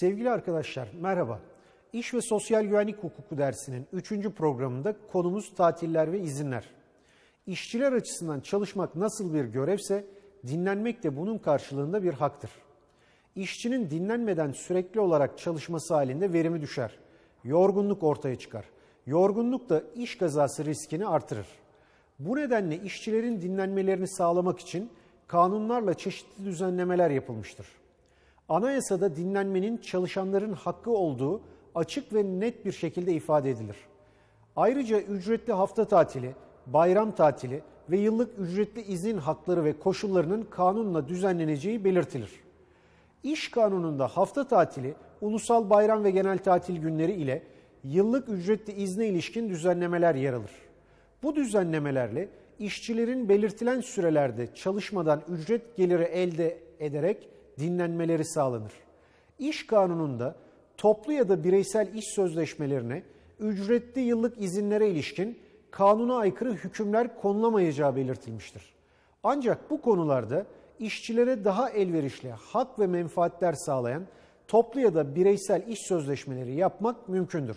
Sevgili arkadaşlar merhaba. İş ve Sosyal Güvenlik Hukuku dersinin 3. programında konumuz tatiller ve izinler. İşçiler açısından çalışmak nasıl bir görevse dinlenmek de bunun karşılığında bir haktır. İşçinin dinlenmeden sürekli olarak çalışması halinde verimi düşer. Yorgunluk ortaya çıkar. Yorgunluk da iş kazası riskini artırır. Bu nedenle işçilerin dinlenmelerini sağlamak için kanunlarla çeşitli düzenlemeler yapılmıştır. Anayasada dinlenmenin çalışanların hakkı olduğu açık ve net bir şekilde ifade edilir. Ayrıca ücretli hafta tatili, bayram tatili ve yıllık ücretli izin hakları ve koşullarının kanunla düzenleneceği belirtilir. İş kanununda hafta tatili, ulusal bayram ve genel tatil günleri ile yıllık ücretli izne ilişkin düzenlemeler yer alır. Bu düzenlemelerle işçilerin belirtilen sürelerde çalışmadan ücret geliri elde ederek dinlenmeleri sağlanır. İş kanununda toplu ya da bireysel iş sözleşmelerine ücretli yıllık izinlere ilişkin kanuna aykırı hükümler konulamayacağı belirtilmiştir. Ancak bu konularda işçilere daha elverişli hak ve menfaatler sağlayan toplu ya da bireysel iş sözleşmeleri yapmak mümkündür.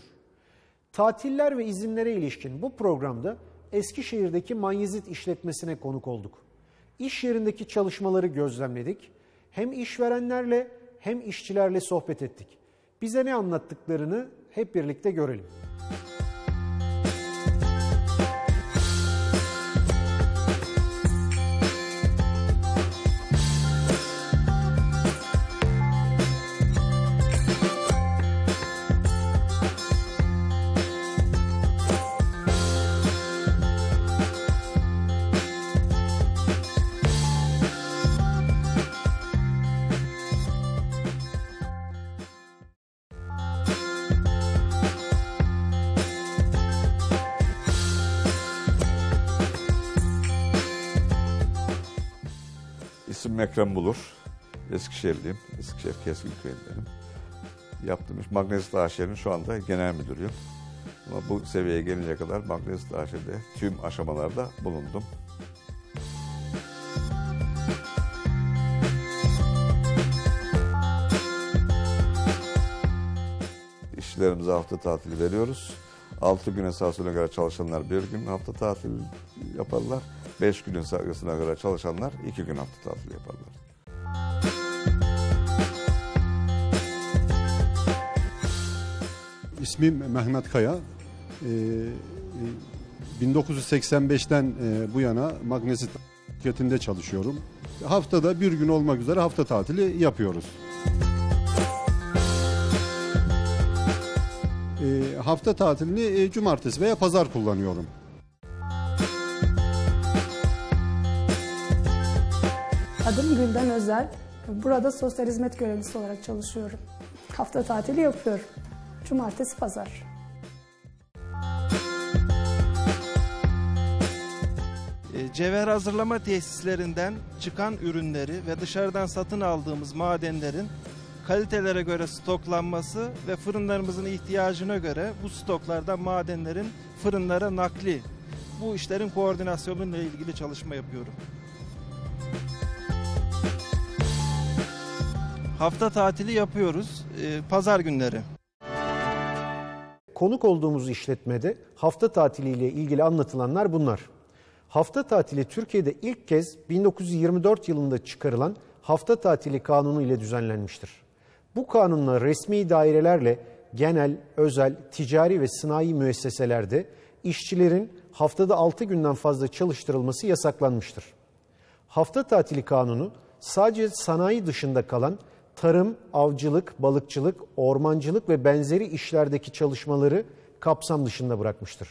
Tatiller ve izinlere ilişkin bu programda Eskişehir'deki manyezit işletmesine konuk olduk. İş yerindeki çalışmaları gözlemledik. Hem işverenlerle hem işçilerle sohbet ettik. Bize ne anlattıklarını hep birlikte görelim. Ekrem Bulur. Eskişehirliyim. Eskişehir Keskin Köyü'ndenim. Yaptığım iş Magnezit AŞ'nin şu anda genel müdürüyüm. Ama bu seviyeye gelince kadar Magnezit AŞ'de tüm aşamalarda bulundum. İşçilerimize hafta tatili veriyoruz. 6 gün esasına göre çalışanlar bir gün hafta tatili yaparlar. 5 günün sayısına göre çalışanlar 2 gün hafta tatili yaparlar. İsmim Mehmet Kaya. Ee, e, 1985'ten e, bu yana magnesit şirketinde çalışıyorum. Haftada bir gün olmak üzere hafta tatili yapıyoruz. Ee, hafta tatilini e, cumartesi veya pazar kullanıyorum. Adım Gülden Özel. Burada sosyal hizmet görevlisi olarak çalışıyorum. Hafta tatili yapıyorum. Cumartesi, pazar. E, Cevher hazırlama tesislerinden çıkan ürünleri ve dışarıdan satın aldığımız madenlerin kalitelere göre stoklanması ve fırınlarımızın ihtiyacına göre bu stoklardan madenlerin fırınlara nakli. Bu işlerin koordinasyonuyla ilgili çalışma yapıyorum. Hafta tatili yapıyoruz. e, Pazar günleri. Konuk olduğumuz işletmede hafta tatiliyle ilgili anlatılanlar bunlar. Hafta tatili Türkiye'de ilk kez 1924 yılında çıkarılan hafta tatili kanunu ile düzenlenmiştir. Bu kanunla resmi dairelerle genel, özel, ticari ve sanayi müesseselerde işçilerin haftada 6 günden fazla çalıştırılması yasaklanmıştır. Hafta tatili kanunu sadece sanayi dışında kalan tarım, avcılık, balıkçılık, ormancılık ve benzeri işlerdeki çalışmaları kapsam dışında bırakmıştır.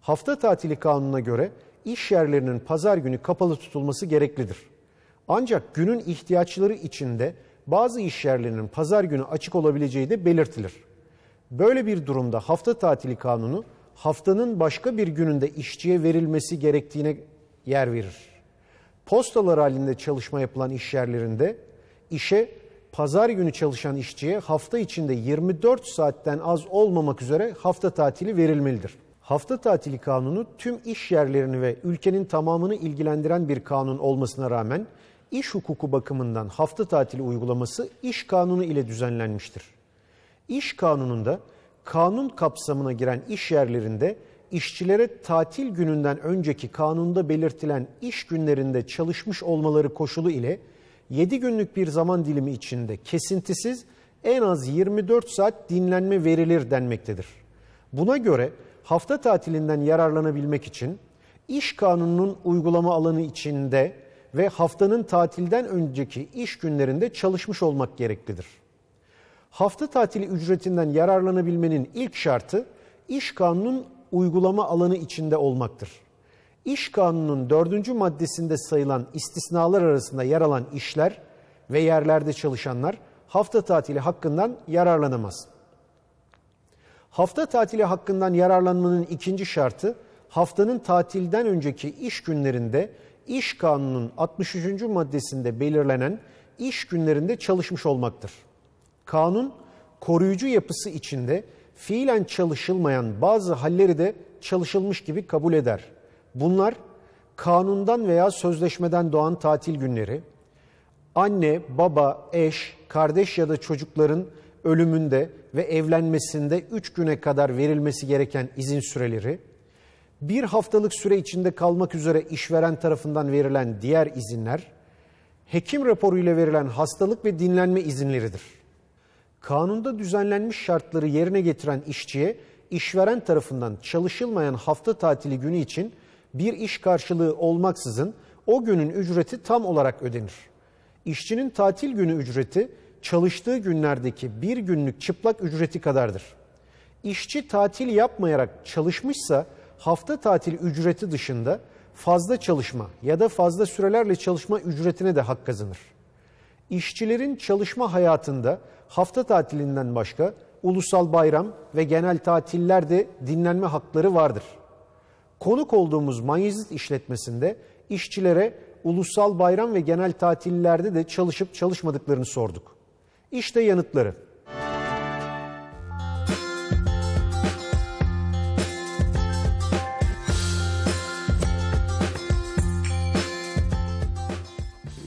Hafta tatili kanununa göre iş yerlerinin pazar günü kapalı tutulması gereklidir. Ancak günün ihtiyaçları içinde bazı iş yerlerinin pazar günü açık olabileceği de belirtilir. Böyle bir durumda hafta tatili kanunu haftanın başka bir gününde işçiye verilmesi gerektiğine yer verir. Postalar halinde çalışma yapılan iş yerlerinde işe pazar günü çalışan işçiye hafta içinde 24 saatten az olmamak üzere hafta tatili verilmelidir. Hafta tatili kanunu tüm iş yerlerini ve ülkenin tamamını ilgilendiren bir kanun olmasına rağmen iş hukuku bakımından hafta tatili uygulaması iş kanunu ile düzenlenmiştir. İş kanununda kanun kapsamına giren iş yerlerinde işçilere tatil gününden önceki kanunda belirtilen iş günlerinde çalışmış olmaları koşulu ile 7 günlük bir zaman dilimi içinde kesintisiz en az 24 saat dinlenme verilir denmektedir. Buna göre hafta tatilinden yararlanabilmek için iş kanununun uygulama alanı içinde ve haftanın tatilden önceki iş günlerinde çalışmış olmak gereklidir. Hafta tatili ücretinden yararlanabilmenin ilk şartı iş kanunun uygulama alanı içinde olmaktır. İş kanununun dördüncü maddesinde sayılan istisnalar arasında yer alan işler ve yerlerde çalışanlar hafta tatili hakkından yararlanamaz. Hafta tatili hakkından yararlanmanın ikinci şartı haftanın tatilden önceki iş günlerinde iş kanununun 63. maddesinde belirlenen iş günlerinde çalışmış olmaktır. Kanun koruyucu yapısı içinde fiilen çalışılmayan bazı halleri de çalışılmış gibi kabul eder. Bunlar kanundan veya sözleşmeden doğan tatil günleri, anne, baba, eş, kardeş ya da çocukların ölümünde ve evlenmesinde 3 güne kadar verilmesi gereken izin süreleri, bir haftalık süre içinde kalmak üzere işveren tarafından verilen diğer izinler, hekim raporu ile verilen hastalık ve dinlenme izinleridir. Kanunda düzenlenmiş şartları yerine getiren işçiye işveren tarafından çalışılmayan hafta tatili günü için bir iş karşılığı olmaksızın o günün ücreti tam olarak ödenir. İşçinin tatil günü ücreti çalıştığı günlerdeki bir günlük çıplak ücreti kadardır. İşçi tatil yapmayarak çalışmışsa hafta tatil ücreti dışında fazla çalışma ya da fazla sürelerle çalışma ücretine de hak kazanır. İşçilerin çalışma hayatında hafta tatilinden başka ulusal bayram ve genel tatillerde dinlenme hakları vardır. Konuk olduğumuz manyezit işletmesinde işçilere ulusal bayram ve genel tatillerde de çalışıp çalışmadıklarını sorduk. İşte yanıtları.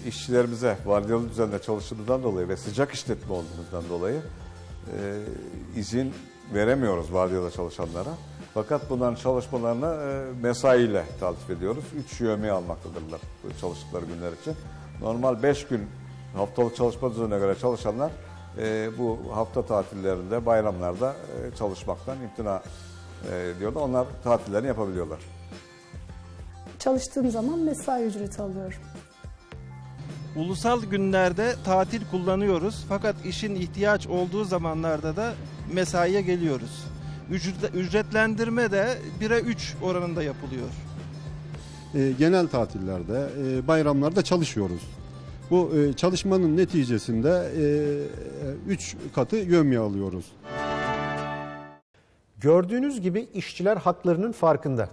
işçilerimize vardiyalı düzenle çalıştığımızdan dolayı ve sıcak işletme olduğumuzdan dolayı e, izin veremiyoruz vardiyada çalışanlara. Fakat bunların çalışmalarını e, mesaiyle taltif ediyoruz. 3 yövmeyi almaktadırlar bu çalıştıkları günler için. Normal 5 gün haftalık çalışma düzenine göre çalışanlar e, bu hafta tatillerinde, bayramlarda e, çalışmaktan imtina ediyorlar. Onlar tatillerini yapabiliyorlar. Çalıştığım zaman mesai ücreti alıyorum. Ulusal günlerde tatil kullanıyoruz fakat işin ihtiyaç olduğu zamanlarda da mesaiye geliyoruz. Ücret- Ücretlendirme de 1'e 3 oranında yapılıyor. E, genel tatillerde, e, bayramlarda çalışıyoruz. Bu e, çalışmanın neticesinde 3 katı yövmiye alıyoruz. Gördüğünüz gibi işçiler haklarının farkında.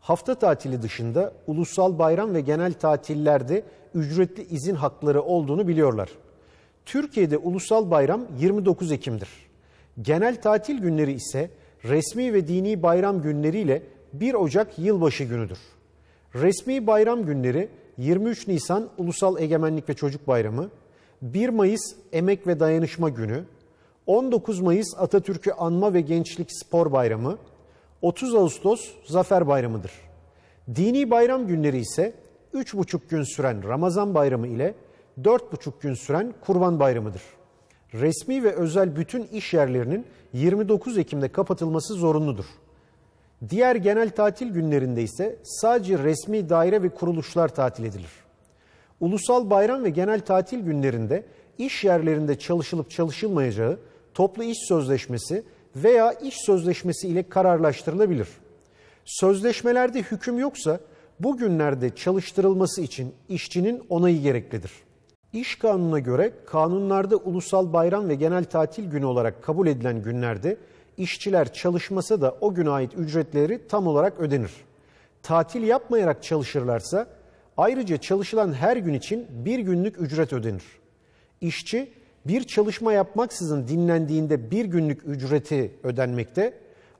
Hafta tatili dışında ulusal bayram ve genel tatillerde ücretli izin hakları olduğunu biliyorlar. Türkiye'de ulusal bayram 29 Ekim'dir. Genel tatil günleri ise resmi ve dini bayram günleriyle 1 Ocak yılbaşı günüdür. Resmi bayram günleri 23 Nisan Ulusal Egemenlik ve Çocuk Bayramı, 1 Mayıs Emek ve Dayanışma Günü, 19 Mayıs Atatürk'ü Anma ve Gençlik Spor Bayramı, 30 Ağustos Zafer Bayramı'dır. Dini bayram günleri ise 3,5 gün süren Ramazan Bayramı ile 4,5 gün süren Kurban Bayramı'dır. Resmi ve özel bütün iş yerlerinin 29 Ekim'de kapatılması zorunludur. Diğer genel tatil günlerinde ise sadece resmi daire ve kuruluşlar tatil edilir. Ulusal bayram ve genel tatil günlerinde iş yerlerinde çalışılıp çalışılmayacağı toplu iş sözleşmesi veya iş sözleşmesi ile kararlaştırılabilir. Sözleşmelerde hüküm yoksa bu günlerde çalıştırılması için işçinin onayı gereklidir. İş kanununa göre kanunlarda ulusal bayram ve genel tatil günü olarak kabul edilen günlerde işçiler çalışmasa da o güne ait ücretleri tam olarak ödenir. Tatil yapmayarak çalışırlarsa ayrıca çalışılan her gün için bir günlük ücret ödenir. İşçi bir çalışma yapmaksızın dinlendiğinde bir günlük ücreti ödenmekte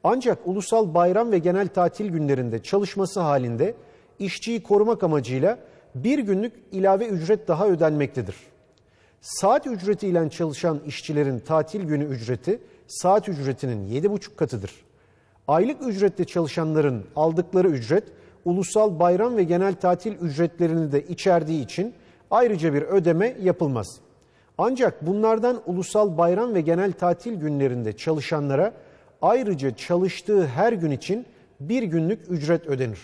ancak ulusal bayram ve genel tatil günlerinde çalışması halinde işçiyi korumak amacıyla bir günlük ilave ücret daha ödenmektedir. Saat ücretiyle çalışan işçilerin tatil günü ücreti saat ücretinin 7,5 katıdır. Aylık ücretle çalışanların aldıkları ücret ulusal bayram ve genel tatil ücretlerini de içerdiği için ayrıca bir ödeme yapılmaz. Ancak bunlardan ulusal bayram ve genel tatil günlerinde çalışanlara ayrıca çalıştığı her gün için bir günlük ücret ödenir.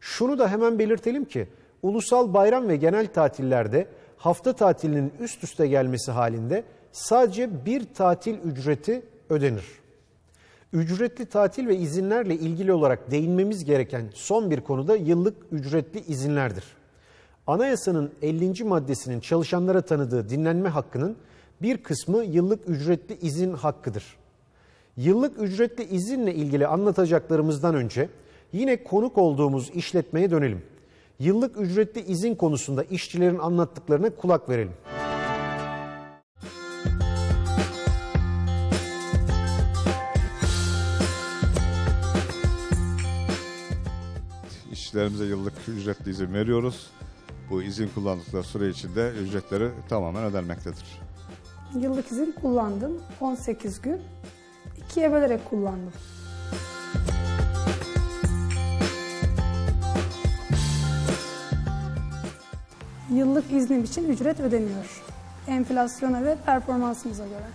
Şunu da hemen belirtelim ki ulusal bayram ve genel tatillerde hafta tatilinin üst üste gelmesi halinde sadece bir tatil ücreti ödenir. Ücretli tatil ve izinlerle ilgili olarak değinmemiz gereken son bir konu da yıllık ücretli izinlerdir. Anayasanın 50. maddesinin çalışanlara tanıdığı dinlenme hakkının bir kısmı yıllık ücretli izin hakkıdır. Yıllık ücretli izinle ilgili anlatacaklarımızdan önce yine konuk olduğumuz işletmeye dönelim. Yıllık ücretli izin konusunda işçilerin anlattıklarına kulak verelim. İşçilerimize yıllık ücretli izin veriyoruz. Bu izin kullandıkları süre içinde ücretleri tamamen ödenmektedir. Yıllık izin kullandım. 18 gün. İkiye bölerek kullandım. Yıllık iznim için ücret ödeniyor. Enflasyona ve performansımıza göre.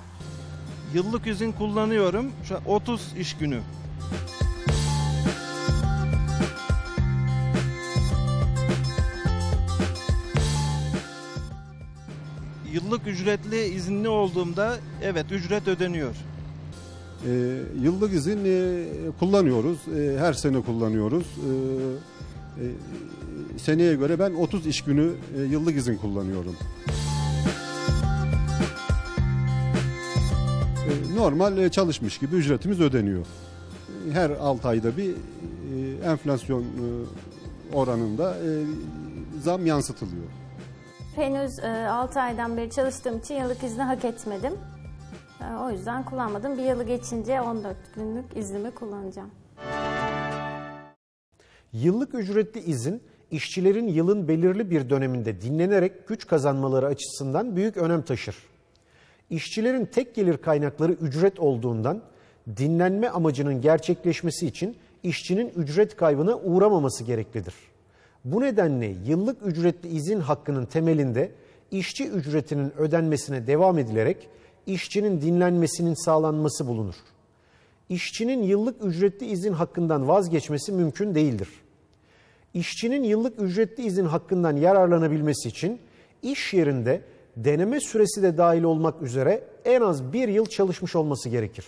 Yıllık izin kullanıyorum. Şu an 30 iş günü. Yıllık ücretli izinli olduğumda evet ücret ödeniyor. E, yıllık izin e, kullanıyoruz. E, her sene kullanıyoruz. E, e, seneye göre ben 30 iş günü e, yıllık izin kullanıyorum. E, normal e, çalışmış gibi ücretimiz ödeniyor. E, Her 6 ayda bir e, enflasyon e, oranında e, zam yansıtılıyor. Henüz 6 aydan beri çalıştığım için yıllık izni hak etmedim. E, O yüzden kullanmadım. Bir yılı geçince 14 günlük iznimi kullanacağım. Yıllık ücretli izin işçilerin yılın belirli bir döneminde dinlenerek güç kazanmaları açısından büyük önem taşır. İşçilerin tek gelir kaynakları ücret olduğundan dinlenme amacının gerçekleşmesi için işçinin ücret kaybına uğramaması gereklidir. Bu nedenle yıllık ücretli izin hakkının temelinde işçi ücretinin ödenmesine devam edilerek işçinin dinlenmesinin sağlanması bulunur. İşçinin yıllık ücretli izin hakkından vazgeçmesi mümkün değildir. İşçinin yıllık ücretli izin hakkından yararlanabilmesi için iş yerinde deneme süresi de dahil olmak üzere en az bir yıl çalışmış olması gerekir.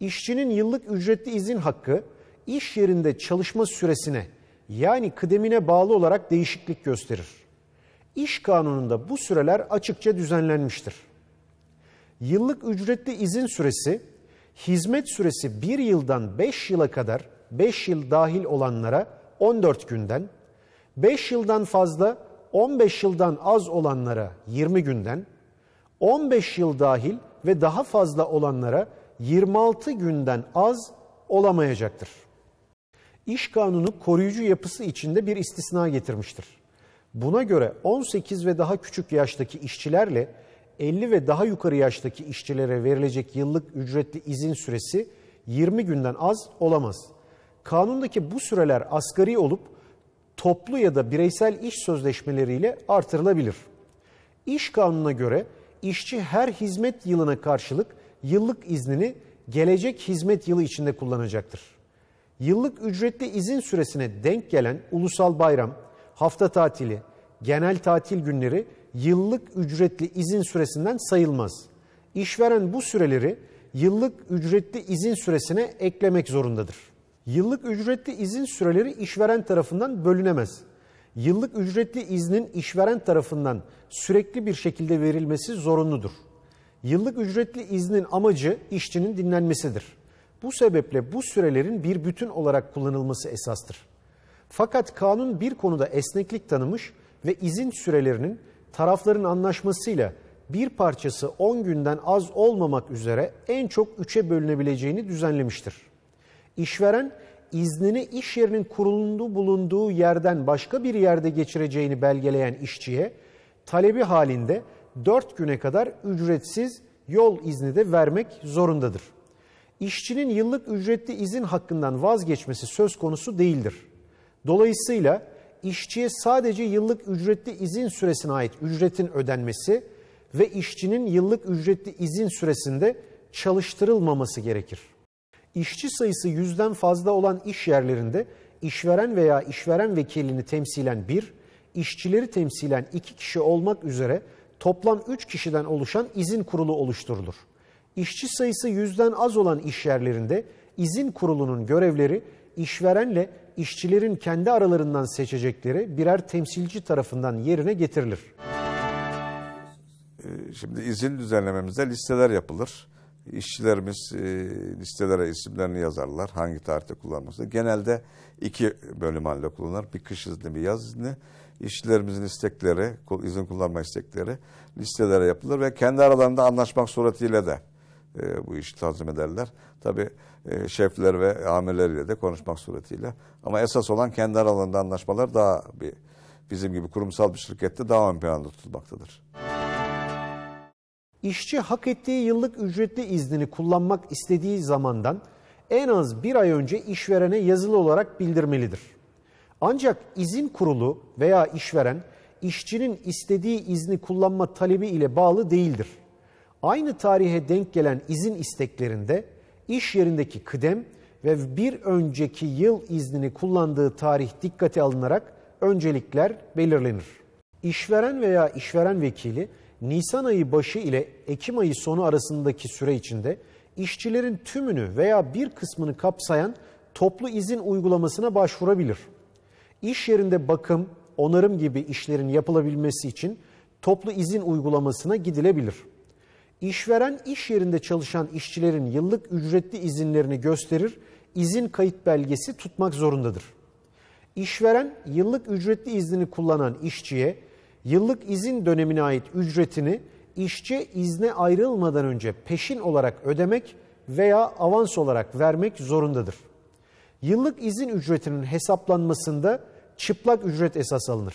İşçinin yıllık ücretli izin hakkı iş yerinde çalışma süresine yani kıdemine bağlı olarak değişiklik gösterir. İş kanununda bu süreler açıkça düzenlenmiştir. Yıllık ücretli izin süresi hizmet süresi 1 yıldan 5 yıla kadar 5 yıl dahil olanlara 14 günden, 5 yıldan fazla 15 yıldan az olanlara 20 günden, 15 yıl dahil ve daha fazla olanlara 26 günden az olamayacaktır. İş kanunu koruyucu yapısı içinde bir istisna getirmiştir. Buna göre 18 ve daha küçük yaştaki işçilerle 50 ve daha yukarı yaştaki işçilere verilecek yıllık ücretli izin süresi 20 günden az olamaz. Kanundaki bu süreler asgari olup toplu ya da bireysel iş sözleşmeleriyle artırılabilir. İş kanununa göre işçi her hizmet yılına karşılık yıllık iznini gelecek hizmet yılı içinde kullanacaktır. Yıllık ücretli izin süresine denk gelen ulusal bayram, hafta tatili, genel tatil günleri yıllık ücretli izin süresinden sayılmaz. İşveren bu süreleri yıllık ücretli izin süresine eklemek zorundadır. Yıllık ücretli izin süreleri işveren tarafından bölünemez. Yıllık ücretli iznin işveren tarafından sürekli bir şekilde verilmesi zorunludur. Yıllık ücretli iznin amacı işçinin dinlenmesidir. Bu sebeple bu sürelerin bir bütün olarak kullanılması esastır. Fakat kanun bir konuda esneklik tanımış ve izin sürelerinin tarafların anlaşmasıyla bir parçası 10 günden az olmamak üzere en çok 3'e bölünebileceğini düzenlemiştir. İşveren iznini iş yerinin kurulunduğu bulunduğu yerden başka bir yerde geçireceğini belgeleyen işçiye talebi halinde 4 güne kadar ücretsiz yol izni de vermek zorundadır. İşçinin yıllık ücretli izin hakkından vazgeçmesi söz konusu değildir. Dolayısıyla işçiye sadece yıllık ücretli izin süresine ait ücretin ödenmesi ve işçinin yıllık ücretli izin süresinde çalıştırılmaması gerekir. İşçi sayısı yüzden fazla olan iş yerlerinde işveren veya işveren vekilini temsilen bir, işçileri temsilen iki kişi olmak üzere toplam üç kişiden oluşan izin kurulu oluşturulur. İşçi sayısı yüzden az olan iş yerlerinde izin kurulunun görevleri işverenle işçilerin kendi aralarından seçecekleri birer temsilci tarafından yerine getirilir. Şimdi izin düzenlememizde listeler yapılır. İşçilerimiz e, listelere isimlerini yazarlar. Hangi tarihte kullanması. Genelde iki bölüm halinde kullanılır. Bir kış izni, bir yaz izni. İşçilerimizin istekleri, izin kullanma istekleri listelere yapılır ve kendi aralarında anlaşmak suretiyle de e, bu işi tanzim ederler. Tabii e, şefler ve amirleriyle de konuşmak suretiyle. Ama esas olan kendi aralarında anlaşmalar daha bir bizim gibi kurumsal bir şirkette daha ön planda tutulmaktadır. İşçi hak ettiği yıllık ücretli iznini kullanmak istediği zamandan en az bir ay önce işverene yazılı olarak bildirmelidir. Ancak izin kurulu veya işveren işçinin istediği izni kullanma talebi ile bağlı değildir. Aynı tarihe denk gelen izin isteklerinde iş yerindeki kıdem ve bir önceki yıl iznini kullandığı tarih dikkate alınarak öncelikler belirlenir. İşveren veya işveren vekili Nisan ayı başı ile Ekim ayı sonu arasındaki süre içinde işçilerin tümünü veya bir kısmını kapsayan toplu izin uygulamasına başvurabilir. İş yerinde bakım, onarım gibi işlerin yapılabilmesi için toplu izin uygulamasına gidilebilir. İşveren iş yerinde çalışan işçilerin yıllık ücretli izinlerini gösterir, izin kayıt belgesi tutmak zorundadır. İşveren yıllık ücretli iznini kullanan işçiye yıllık izin dönemine ait ücretini işçi izne ayrılmadan önce peşin olarak ödemek veya avans olarak vermek zorundadır. Yıllık izin ücretinin hesaplanmasında çıplak ücret esas alınır.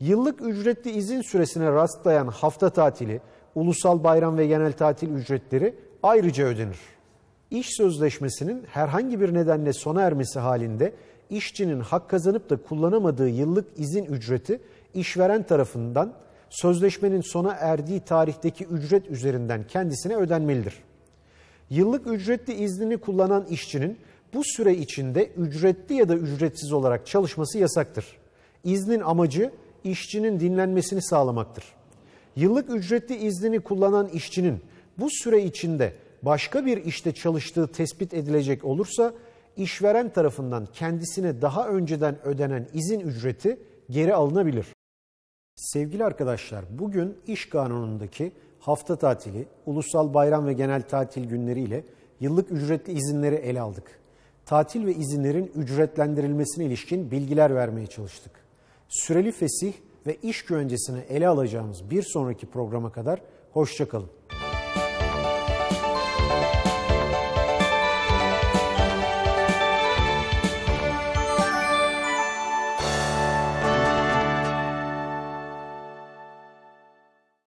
Yıllık ücretli izin süresine rastlayan hafta tatili, ulusal bayram ve genel tatil ücretleri ayrıca ödenir. İş sözleşmesinin herhangi bir nedenle sona ermesi halinde işçinin hak kazanıp da kullanamadığı yıllık izin ücreti işveren tarafından sözleşmenin sona erdiği tarihteki ücret üzerinden kendisine ödenmelidir. Yıllık ücretli iznini kullanan işçinin bu süre içinde ücretli ya da ücretsiz olarak çalışması yasaktır. İznin amacı işçinin dinlenmesini sağlamaktır. Yıllık ücretli iznini kullanan işçinin bu süre içinde başka bir işte çalıştığı tespit edilecek olursa işveren tarafından kendisine daha önceden ödenen izin ücreti geri alınabilir. Sevgili arkadaşlar, bugün iş kanunundaki hafta tatili, ulusal bayram ve genel tatil günleri ile yıllık ücretli izinleri ele aldık. Tatil ve izinlerin ücretlendirilmesine ilişkin bilgiler vermeye çalıştık. Süreli fesih ve iş güvencesini ele alacağımız bir sonraki programa kadar hoşçakalın.